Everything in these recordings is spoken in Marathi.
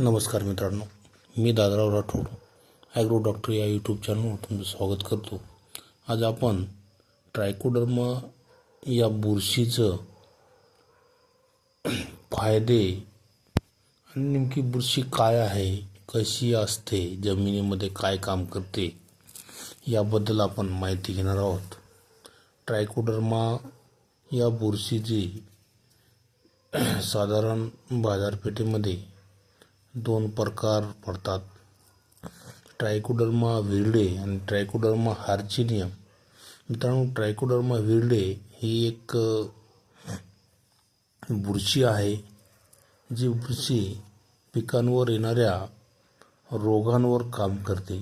नमस्कार मित्रांनो मी दादराव राठोड ॲग्रो डॉक्टर या यूट्यूब चॅनलवर तुमचं स्वागत करतो. आज आपण ट्रायकोडर्मा या बुरशीचं फायदे आणि नेमकी बुरशी काय आहे कशी असते जमिनीमध्ये काय काम करते याबद्दल आपण माहिती घेणार आहोत. ट्रायकोडर्मा या बुरशीची साधारण बाजारपेठेमध्ये दोन प्रकार पडतात. ट्रायकोडर्मा विरडे आणि ट्रायकोडर्मा हार्चिनियम मित्रांनो ट्रायकोडर्मा विरडे ही एक बुरशी आहे जी बुरशी पिकांवर येणाऱ्या रोगांवर काम करते.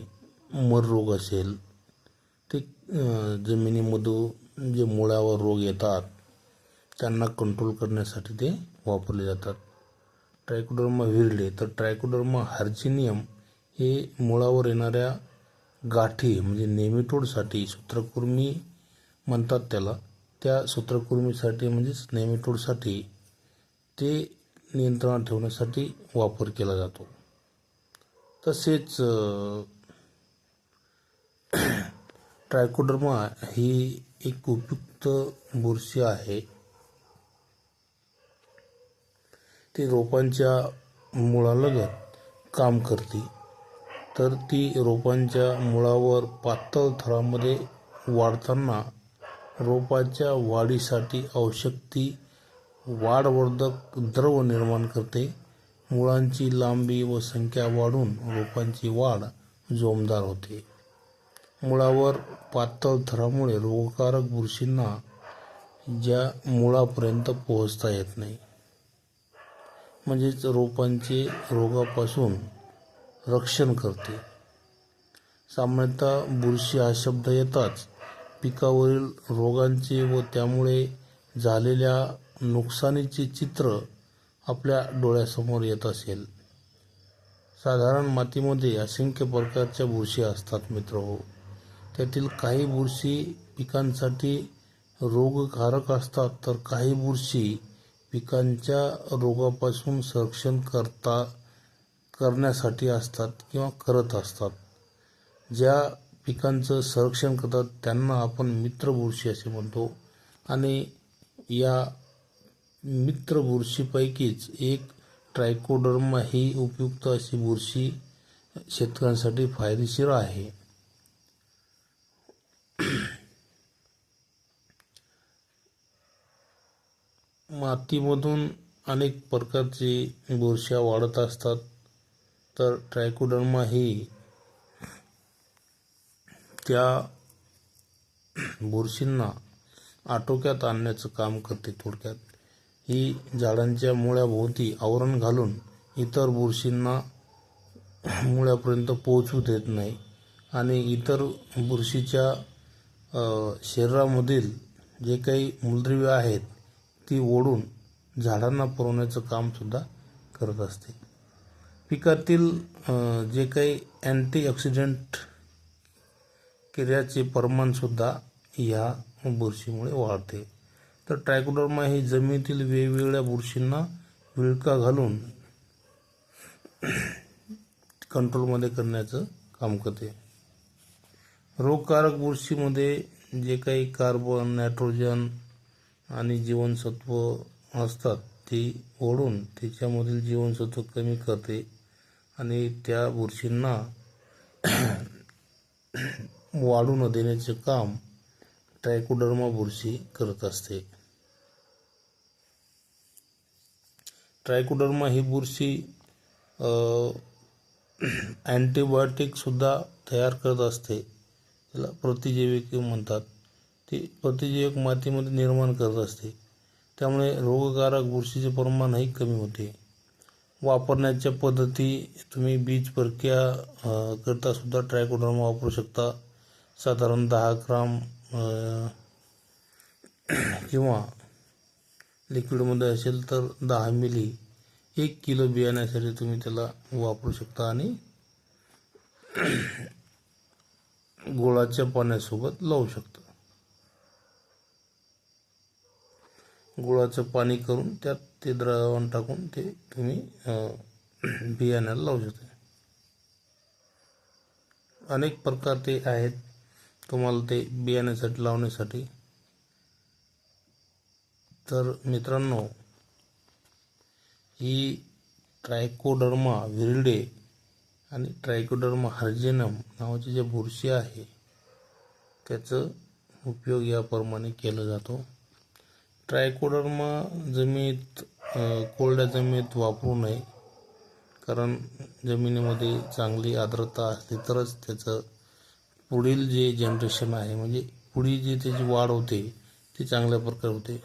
मर रोग असेल ते जमिनीमधून जे मुळावर रोग येतात त्यांना कंट्रोल करण्यासाठी ते वापरले जातात. ट्रायकोडर्मा विरले तर ट्रायकोडर्मा हार्जिनियम हे मुळावर येणाऱ्या गाठी म्हणजे नेमिटोडसाठी सूत्रकुर्मी म्हणतात त्याला त्या सूत्रकुर्मीसाठी म्हणजेच नेमिटोडसाठी ते नियंत्रणात ठेवण्यासाठी वापर केला जातो. तसेच ट्रायकोडर्मा ही एक उपयुक्त बुरशी आहे. ती रोपांच्या मुळालगत काम करते. तर ती रोपांच्या मुळावर पातळ थरामध्ये वाढताना रोपाच्या वाढीसाठी आवश्यक ती वाढवर्धक द्रव निर्माण करते. मुळांची लांबी व संख्या वाढून रोपांची वाढ जोमदार होते. मुळावर पातळ थरामुळे रोगकारक बुरशींना ज्या मुळापर्यंत पोहोचता येत नाही. म्हणजेच रोपांचे रोगापासून रक्षण करते. सामान्यतः बुरशी हा शब्द येताच पिकावरील रोगांचे व त्यामुळे झालेल्या नुकसानीचे चित्र आपल्या डोळ्यासमोर येत असेल. साधारण मातीमध्ये असंख्य प्रकारच्या बुरशी असतात मित्र हो. त्यातील काही बुरशी पिकांसाठी रोगकारक असतात तर काही बुरशी पिकांच्या रोगापासून संरक्षण करता करण्यासाठी असतात किंवा करत असतात. ज्या पिकांचं संरक्षण करतात त्यांना आपण मित्र बुरशी असे म्हणतो. आणि या मित्र बुरशीपैकीच एक ट्रायकोडर्मा ही उपयुक्त अशी बुरशी शेतकऱ्यांसाठी फायदेशीर आहे. मातीमधून अनेक प्रकारची बुरश्या वाढत असतात. तर ट्रायकोडर्मा ही त्या बुरशींना आटोक्यात आणण्याचं काम करते थोडक्यात. ही झाडांच्या मुळ्याभोवती आवरण घालून इतर बुरशींना मुळ्यापर्यंत पोहोचू देत नाही आणि इतर बुरशीच्या शरीरामधील जे काही मूलद्रव्य आहेत ती ओढून झाडांना पुरवण्याचं कामसुद्धा करत असते. पिकातील जे काही अँटीऑक्सिडंट किर्याचे प्रमाणसुद्धा ह्या बुरशीमुळे वाढते. तर ट्रायकोडर्मा हे जमिनीतील वेगवेगळ्या बुरशींना विळका घालून कंट्रोलमध्ये करण्याचं काम करते. रोगकारक बुरशीमध्ये जे काही कार्बन नायट्रोजन आणि जीवनसत्व असतात ती ओढून त्याच्यामधील जीवनसत्व कमी करते आणि त्या बुरशींना वाढू न देण्याचे काम ट्रायकोडर्मा बुरशी करत असते. ट्रायकोडर्मा ही बुरशी अँटीबायोटिकसुद्धा तयार करत असते त्याला प्रतिजैविक म्हणतात. ते प्रतिजैविक मातीमध्ये निर्माण करत असते. त्यामुळे रोगकारक बुरशीचे प्रमाणही कमी होते. वापरण्याच्या पद्धती तुम्ही बीज प्रक्रिया करता सुद्धा ट्रायकोडर्मा वापरू शकता. साधारण दहा ग्राम किंवा लिक्विडमध्ये असेल तर दहा मिली एक किलो बियाण्यासाठी तुम्ही त्याला वापरू शकता आणि गुळाच्या पाण्यासोबत लावू शकता. गुळाचं पाणी करून त्यात ते द्रावण टाकून ते तुम्ही बियाण्याला लावू शकता. अनेक प्रकार ते आहेत. तुम्हाला ते बियाण्यासाठी लावण्यासाठी. तर मित्रांनो ही ट्रायकोडर्मा विरडे आणि ट्रायकोडर्मा हर्जेनम नावाची जे बुरशी आहे त्याचं उपयोग याप्रमाणे केला जातो. ट्रायकोडर्मा जमिनीत कोरड्या जमिनीत वापरू नये कारण जमिनीमध्ये चांगली आर्द्रता असली तरच त्याचं पुढील जे जनरेशन आहे म्हणजे पुढील जी त्याची वाढ होते ती चांगल्या प्रकारे होते.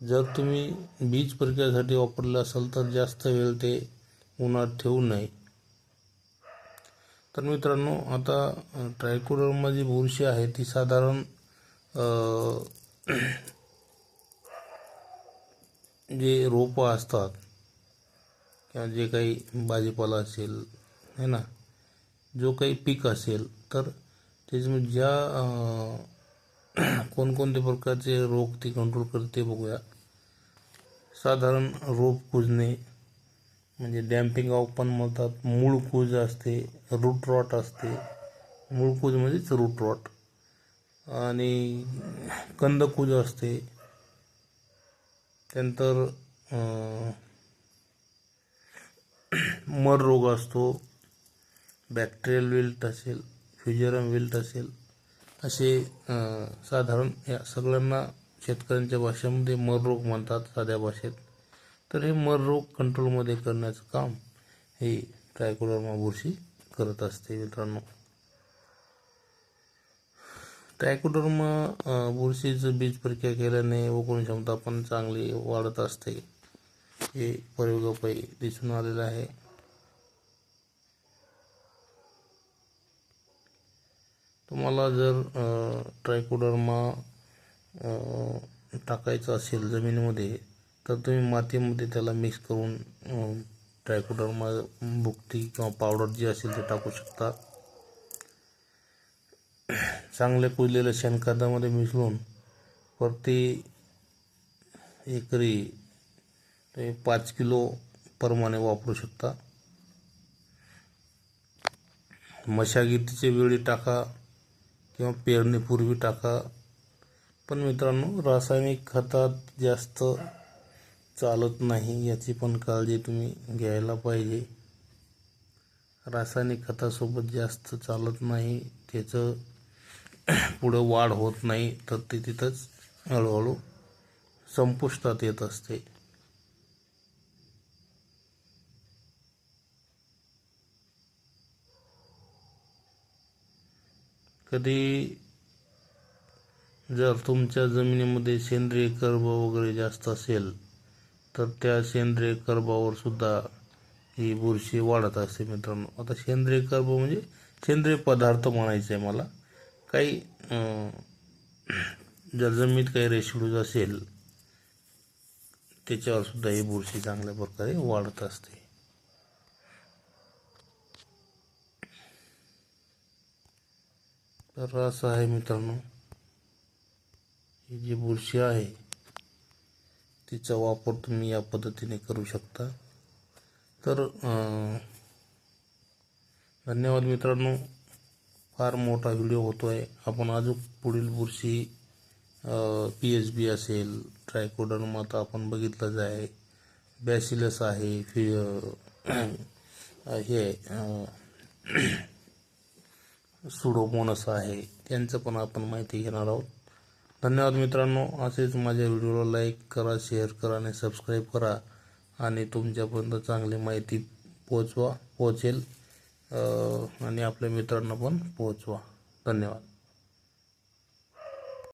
जर तुम्ही बीज प्रक्रियेसाठी वापरलं असाल तर जास्त वेळ ते उन्हात ठेवू नये. तर मित्रांनो आता ट्रायकोडर्मा जी बुरशी आहे ती साधारण जे रोपं असतात किंवा जे काही भाजीपाला असेल है ना? जो काही पीक असेल तर त्याच्यामध्ये ज्या कोणकोणते कोणकोणत्या प्रकारचे रोग ते कंट्रोल करते बघूया. साधारण रोप कुजणे म्हणजे डॅम्पिंग ऑफ पण म्हणतात मूळ कूज असते रूट रॉट असते. मूळ कूज म्हणजेच रूट रॉट. आणि कंदकूज असते. त्यानंतर मर रोग असतो. बॅक्टेरियल विल्ट असेल फ्युजरम विल्ट असेल असे साधारण या सगळ्यांना शेतकऱ्यांच्या भाषेमध्ये मर रोग म्हणतात साध्या भाषेत. तर हे मर रोग कंट्रोलमध्ये करण्याचं काम हे ट्रायकोडर्मा बुरशी करत असते मित्रांनो. ट्रायकोडर्मा बुरशीचं बीज प्रक्रिया केल्याने उगवण क्षमता पण चांगली वाढत असते. हे प्रयोगापायी दिसून आलेलं आहे. तुम्हाला जर ट्रायकोडर्मा टाकायचं असेल जमिनीमध्ये तर तुम्ही मातीमध्ये त्याला मिक्स करून ट्रायकोडर्मा भुकटी किंवा पावडर जी असेल ते टाकू शकता. चांगले कुजलेल्या शेणखतामध्ये मिसळून प्रति एकरी तुम्ही पाच किलो प्रमाणे वापरू शकता. मशागतीच्या वेळी टाका किंवा पेरणीपूर्वी टाका. पण मित्रांनो रासायनिक खतात जास्त चालत नाही याची पण काळजी तुम्ही घ्यायला पाहिजे. रासायनिक खतासोबत जास्त चालत नाही त्याचं पुढं वाढ होत नाही तर ते तिथंच हळूहळू संपुष्टात येत असते. कधी जर तुमच्या जमिनीमध्ये सेंद्रिय कर्ब वगैरे जास्त असेल तर त्या सेंद्रिय कर्बावर सुद्धा ही बुरशी वाढत असते मित्रांनो. आता सेंद्रिय कर्ब म्हणजे सेंद्रिय पदार्थ म्हणायचे आहे मला. काही जर जमिनीत काही रेशिडूज असेल त्याच्यावर सुद्धा ही बुरशी चांगल्या प्रकारे वाढत असते. तर असं आहे मित्रांनो. ही जी बुरशी आहे तिचा वापर तुम्ही या पद्धतीने करू शकता. तर धन्यवाद मित्रांनो. फार मोठा व्हिडिओ होतो आहे आपण अजून पुढील बुरशी पी एच बी असेल ट्रायकोडर्म आता आपण बघितलंच आहे बॅसिलस आहे फि हे सुडोमोनस आहे त्यांचं पण आपण माहिती घेणार आहोत. धन्यवाद मित्रांनो. असेच माझ्या व्हिडिओला लाईक करा शेअर करा आणि सबस्क्राईब करा. आणि तुमच्यापर्यंत चांगली माहिती पोचवा पोचेल. आणि आपल्या मित्रांना पण पोचवा. धन्यवाद.